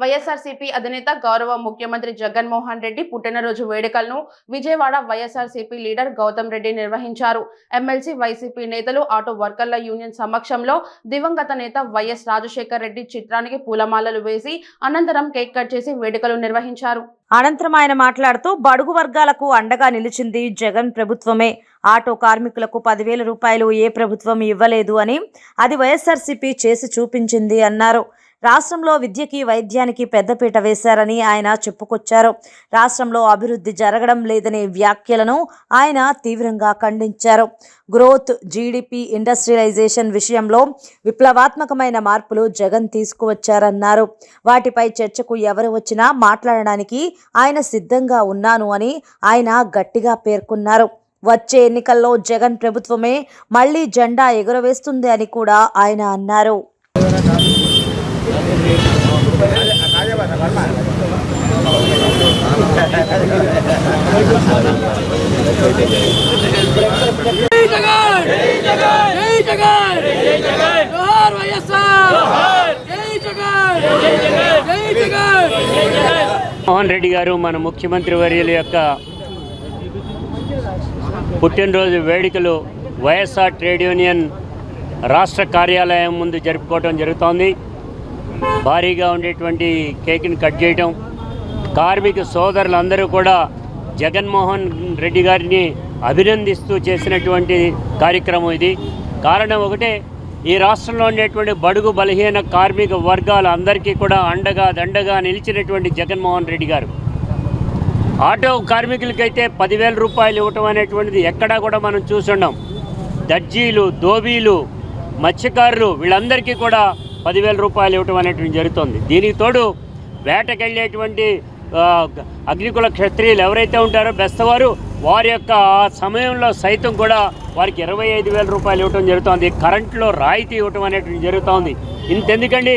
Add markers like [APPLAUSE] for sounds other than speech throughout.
వైఎస్ఆర్సీపీ అధినేత గౌరవ ముఖ్యమంత్రి జగన్మోహన్ రెడ్డి పుట్టినరోజు వేడుకలను విజయవాడ వైఎస్ఆర్సీపీ లీడర్ గౌతమ్ రెడ్డి నిర్వహించారు. ఎమ్మెల్సీ వైసీపీ నేతలు ఆటో వర్కర్ల యూనియన్ సమక్షంలో దివంగత నేత వైఎస్ రాజశేఖర్ రెడ్డి చిత్రానికి పూలమాలలు వేసి అనంతరం కేక్ కట్ చేసి వేడుకలు నిర్వహించారు. అనంతరం ఆయన మాట్లాడుతూ బడుగు వర్గాలకు అండగా నిలిచింది జగన్ ప్రభుత్వమే. ఆటో కార్మికులకు పదివేల రూపాయలు ఏ ప్రభుత్వం ఇవ్వలేదు అని అది వైఎస్ఆర్సీపీ చేసి చూపించింది అన్నారు. రాష్ట్రంలో విద్యకి వైద్యానికి పెద్దపీట వేశారని ఆయన చెప్పుకొచ్చారు. రాష్ట్రంలో అభివృద్ధి జరగడం లేదనే వ్యాఖ్యలను ఆయన తీవ్రంగా ఖండించారు. గ్రోత్ జీడిపి ఇండస్ట్రియలైజేషన్ విషయంలో విప్లవాత్మకమైన మార్పులు జగన్ తీసుకువచ్చారన్నారు. వాటిపై చర్చకు ఎవరు వచ్చినా మాట్లాడడానికి ఆయన సిద్ధంగా ఉన్నాను అని ఆయన గట్టిగా పేర్కొన్నారు. వచ్చే ఎన్నికల్లో జగన్ ప్రభుత్వమే మళ్ళీ జెండా ఎగురవేస్తుంది అని కూడా ఆయన అన్నారు జై జగన్ జై జగన్ జోహార్ వైఎస్ఆర్ జై జగన్ జై జగన్ మోహన్ రెడ్డి గారు మన ముఖ్యమంత్రి వర్యుల యొక్క పుట్టినరోజు వేడుకలు వైఎస్ఆర్ ట్రేడ్ యూనియన్ రాష్ట్ర కార్యాలయం ముందు జరుపుకోవడం జరుగుతోంది. భారీగా ఉండేటువంటి కేక్ని కట్ చేయటం. కార్మిక సోదరులందరూ కూడా జగన్మోహన్ రెడ్డి గారిని అభినందిస్తూ చేసినటువంటి కార్యక్రమం ఇది. కారణం ఒకటే ఈ రాష్ట్రంలో ఉండేటువంటి బడుగు బలహీన కార్మిక వర్గాలందరికీ కూడా అండగా దండగా నిలిచినటువంటి జగన్మోహన్ రెడ్డి గారు. ఆటో కార్మికులకైతే పదివేల రూపాయలు ఇవ్వటం అనేటువంటిది ఎక్కడా కూడా మనం చూసున్నాం దర్జీలు దోబీలు మత్స్యకారులు వీళ్ళందరికీ కూడా పదివేల రూపాయలు ఇవ్వటం అనేటువంటి జరుగుతుంది. దీనికి తోడు వేటకెళ్ళేటువంటి అగ్నికుల క్షత్రియులు ఎవరైతే ఉంటారో బెస్తవారు వారి యొక్క ఆ సమయంలో సైతం కూడా వారికి ఇరవై ఐదు వేల రూపాయలు ఇవ్వటం జరుగుతోంది. కరెంట్లో రాయితీ ఇవ్వటం అనేటువంటి జరుగుతోంది. ఇంతెందుకండి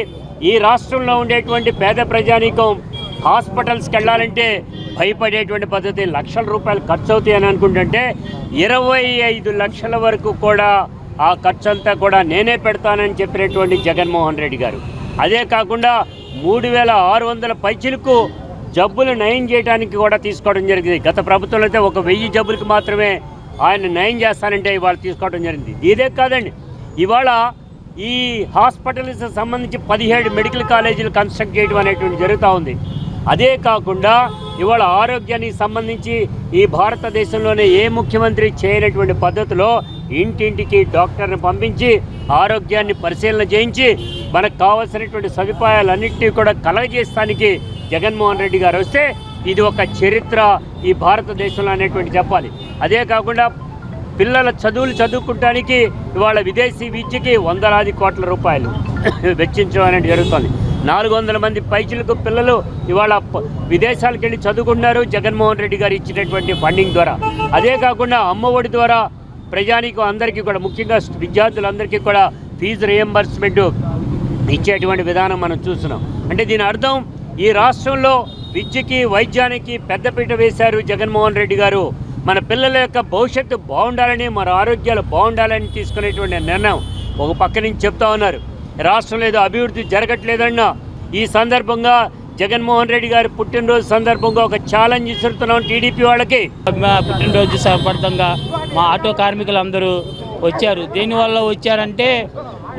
ఈ రాష్ట్రంలో ఉండేటువంటి పేద ప్రజానీకం హాస్పిటల్స్కి వెళ్ళాలంటే భయపడేటువంటి పద్ధతి లక్షల రూపాయలు ఖర్చు అవుతాయని అనుకుంటుంటే ఇరవై ఐదు లక్షల వరకు కూడా ఆ ఖర్చంతా కూడా నేనే పెడతానని చెప్పినటువంటి జగన్మోహన్ రెడ్డి గారు. అదే కాకుండా మూడు వేల ఆరు వందల పైచిలకు జబ్బులు నయం చేయడానికి కూడా తీసుకోవడం జరిగింది. గత ప్రభుత్వంలో అయితే ఒక వెయ్యి జబ్బులకు మాత్రమే ఆయన నయం చేస్తానంటే ఇవాళ తీసుకోవడం జరిగింది. ఇదే కాదండి ఇవాళ ఈ హాస్పిటల్స్ సంబంధించి పదిహేడు మెడికల్ కాలేజీలు కన్స్ట్రక్ట్ చేయడం అనేటువంటి జరుగుతూ ఉంది. అదే కాకుండా ఇవాళ ఆరోగ్యానికి సంబంధించి ఈ భారతదేశంలోనే ఏ ముఖ్యమంత్రి చేయనటువంటి పద్ధతిలో ఇంటింటికి డాక్టర్ని పంపించి ఆరోగ్యాన్ని పరిశీలన చేయించి మనకు కావాల్సినటువంటి సదుపాయాలన్నింటినీ కూడా కలగజేస్తానికి జగన్మోహన్ రెడ్డి గారు వస్తే ఇది ఒక చరిత్ర ఈ భారతదేశంలో అనేటువంటి చెప్పాలి. అదే కాకుండా పిల్లల చదువులు చదువుకుంటానికి ఇవాళ విదేశీ విద్యకి వందలాది కోట్ల రూపాయలు [COUGHS] వెచ్చించడం అనేది జరుగుతుంది. నాలుగు వందల మంది పైచులకు పిల్లలు ఇవాళ విదేశాలకు వెళ్ళి చదువుకుంటున్నారు జగన్మోహన్ రెడ్డి గారు ఇచ్చినటువంటి ఫండింగ్ ద్వారా. అదే కాకుండా అమ్మఒడి ద్వారా ప్రజానికి అందరికీ కూడా ముఖ్యంగా విద్యార్థులందరికీ కూడా ఫీజు రియంబర్స్మెంట్ ఇచ్చేటువంటి విధానం మనం చూస్తున్నాం. అంటే దీని అర్థం ఈ రాష్ట్రంలో విద్యకి వైద్యానికి పెద్దపీట వేశారు జగన్మోహన్ రెడ్డి గారు. మన పిల్లల యొక్క భవిష్యత్తు బాగుండాలని మన ఆరోగ్యాలు బాగుండాలని తీసుకునేటువంటి నిర్ణయం ఒక పక్క నుంచి చెప్తా ఉన్నారు. రాష్ట్రంలో ఏదో అభివృద్ధి జరగట్లేదన్నా ఈ సందర్భంగా జగన్మోహన్ రెడ్డి గారి పుట్టినరోజు సందర్భంగా ఒక ఛాలెంజ్ ఇస్తున్నాం టీడీపీ వాళ్ళకి. పుట్టినరోజు సందర్భంగా మా ఆటో కార్మికులందరూ వచ్చారు. దేనివల్ల వచ్చారంటే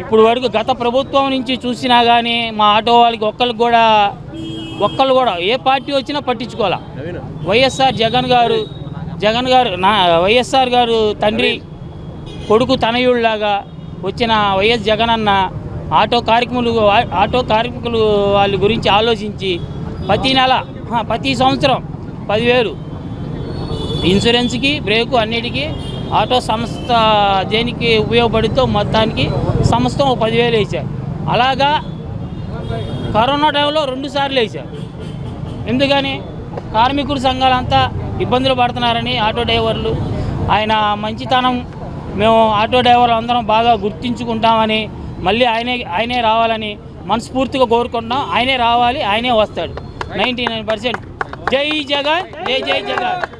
ఇప్పుడు వరకు గత ప్రభుత్వం నుంచి చూసినా కానీ మా ఆటో వాళ్ళకి ఒక్కరికి కూడా ఒక్కళ్ళు కూడా ఏ పార్టీ వచ్చినా పట్టించుకోవాలా? వైఎస్ఆర్ జగన్ గారు జగన్ గారు నా వైఎస్ఆర్ గారు తండ్రి కొడుకు తనయుళ్ళలాగా వచ్చిన వైఎస్ జగన్ అన్న ఆటో కార్మికులు ఆటో కార్మికులు వాళ్ళ గురించి ఆలోచించి ప్రతి నెల ప్రతి సంవత్సరం పదివేలు ఇన్సూరెన్స్కి బ్రేకు అన్నిటికీ ఆటో సంస్థ దేనికి ఉపయోగపడితో మొత్తానికి సంస్థ ఒక పదివేలు వేశారు. అలాగా కరోనా టైంలో రెండు సార్లు వేశారు. ఎందుకని? కార్మికుల సంఘాలంతా ఇబ్బందులు పడుతున్నారని ఆటో డ్రైవర్లు ఆయన మంచితనం మేము ఆటో డ్రైవర్లు అందరం బాగా గుర్తించుకుంటామని మళ్ళీ ఆయనే ఆయనే రావాలని మనస్ఫూర్తిగా కోరుకుంటున్నాం. ఆయనే రావాలి ఆయనే వస్తాడు. Ninety nine percent. జై జగన్ జై జై జగన్.